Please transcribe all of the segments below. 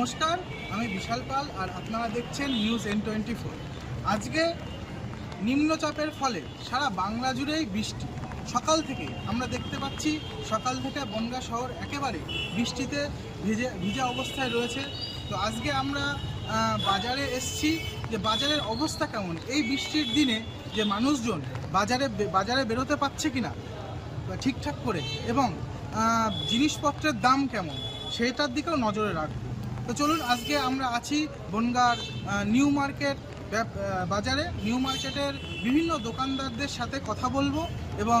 নমস্কার, আমি বিশাল পাল আর আপনারা দেখছেন নিউজ এন টোয়েন্টি ফোর আজকে নিম্নচাপের ফলে সারা বাংলা জুড়েই বৃষ্টি। সকাল থেকে আমরা দেখতে পাচ্ছি, সকাল থেকে বনগা শহর একেবারে বৃষ্টিতে ভিজে, ভিজা অবস্থায় রয়েছে। তো আজকে আমরা বাজারে এসছি যে বাজারের অবস্থা কেমন? এই বৃষ্টির দিনে যে মানুষজন বাজারে বাজারে বেরোতে পারছে কিনা ঠিকঠাক করে, এবং জিনিসপত্রের দাম কেমন, সেটার দিকেও নজরে রাখব। তো চলুন, আজকে আমরা আছি বনগার নিউ মার্কেট বাজারে। নিউ মার্কেটের বিভিন্ন দোকানদারদের সাথে কথা বলব এবং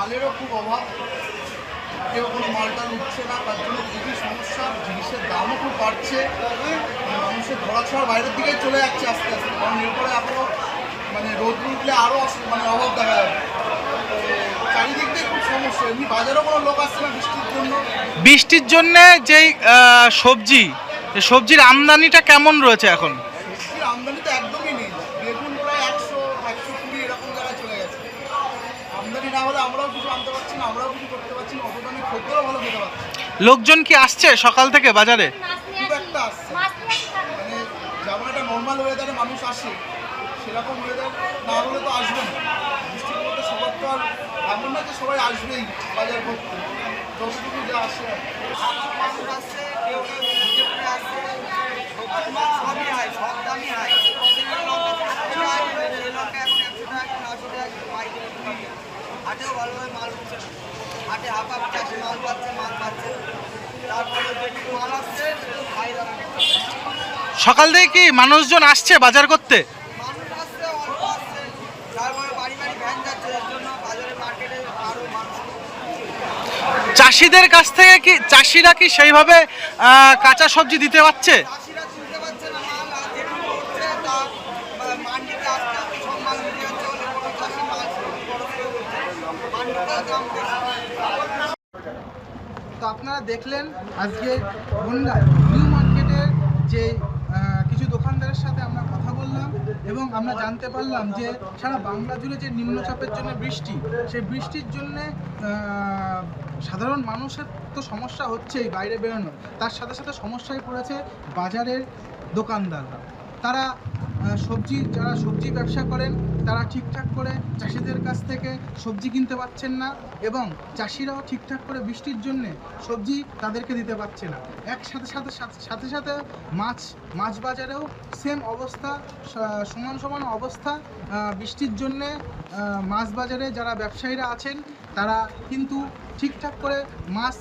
মালেরও খুব অভাব। কেউ কোনো মালটা উঠছে না, তার জন্য খুবই সমস্যা। জিনিসের দামও খুব বাড়ছে। মানুষের ধরা ছোঁয়ার বাইরের দিকে চলে যাচ্ছে আস্তে আস্তে। কারণ এরপরে এখনও মানে রোদ উঠলে আরও মানে অভাব দেখা যাবে। চারিদিক দিয়ে খুব সমস্যা। এমনি লোক আসছে না বৃষ্টির জন্য। বৃষ্টির জন্য যেই সবজি, সবজির আমদানিটা কেমন রয়েছে এখন? আনতে পারছি না আমরাও কিছু করতে পারছি না খদ্দেরও ভালো খেতে পারছি লোকজন কি আসছে সকাল থেকে বাজারে? খুব একটা আসছে মানে যেমন একটা নর্মাল ওয়েদারে মানুষ আসে সেরকম ওয়েদার না হলে তো আসবে না। বৃষ্টির মধ্যে সবার তো আর এমন না যে সবাই আসবেই বাজার করতে। যতটুকু যা আসে কেউ কেউ ভিজে ভালোভাবে মাল উঠছে হাটে চাষি মাল পাচ্ছে মাল পাচ্ছে। তারপরে মাল আসছে ফায়দা সকাল থেকে কি মানুষজন আসছে বাজার করতে? মানুষ আসছে অল্প আসছে। তারপরে বাড়ি বাড়ি ভ্যান যাচ্ছে এর জন্য বাজারে মার্কেটে আরও মানুষ। চাষিদের কাছ থেকে কি চাষিরা কি সেইভাবে আহ, কাঁচা সবজি দিতে পারছে তুলতে পারছে না মাল আর যেটুকু উঠছে তা আহ, মান্ডিতে আস্তে আস্তে সব মাল উঠে যাচ্ছে বলে কোনো চাষি মাল বড় করে উঠছে মান্ডিতেও দাম বেশি তো আপনারা দেখলেন আজকে বনগাঁ নিউ মার্কেটের যে কিছু দোকানদারের সাথে আমরা কথা বললাম এবং আমরা জানতে পারলাম যে সারা বাংলা জুড়ে যে নিম্নচাপের জন্য বৃষ্টি, সেই বৃষ্টির জন্য সাধারণ মানুষের তো সমস্যা হচ্ছেই বাইরে বেরোনো তার সাথে সাথে সমস্যায় পড়েছে বাজারের দোকানদাররা। তারা সবজি, যারা সবজি ব্যবসা করেন তারা ঠিকঠাক করে চাষিদের কাছ থেকে সবজি কিনতে পারছেন না এবং চাষিরাও ঠিকঠাক করে বৃষ্টির জন্য সবজি তাদেরকে দিতে পারছে না। একসাথে সাথে সাথে- সাথে সাথে মাছ মাছ বাজারেও সেম অবস্থা সমান সমান অবস্থা বৃষ্টির জন্যে মাছ বাজারে যারা ব্যবসায়ীরা আছেন, তারা কিন্তু ঠিকঠাক করে মাছ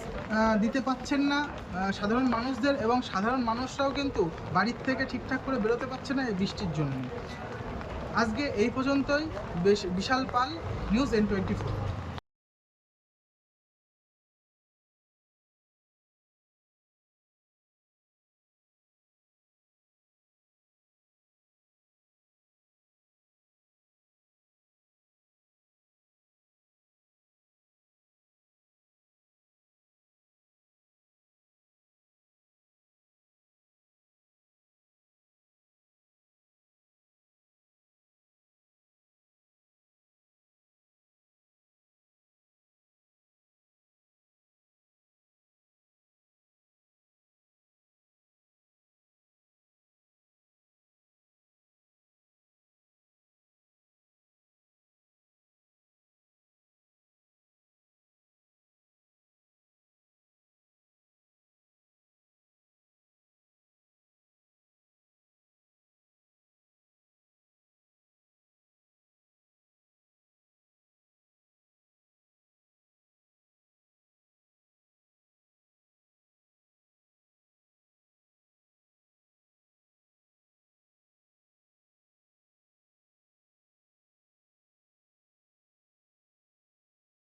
দিতে পাচ্ছেন না। সাধারণ মানুষদের এবং সাধারণ মানুষরাও কিন্তু বাড়ির থেকে ঠিকঠাক করে বেরোতে পারছে না এই বৃষ্টির জন্য। আজকে এই পর্যন্তই। বেশ Bishal Pal news N twenty four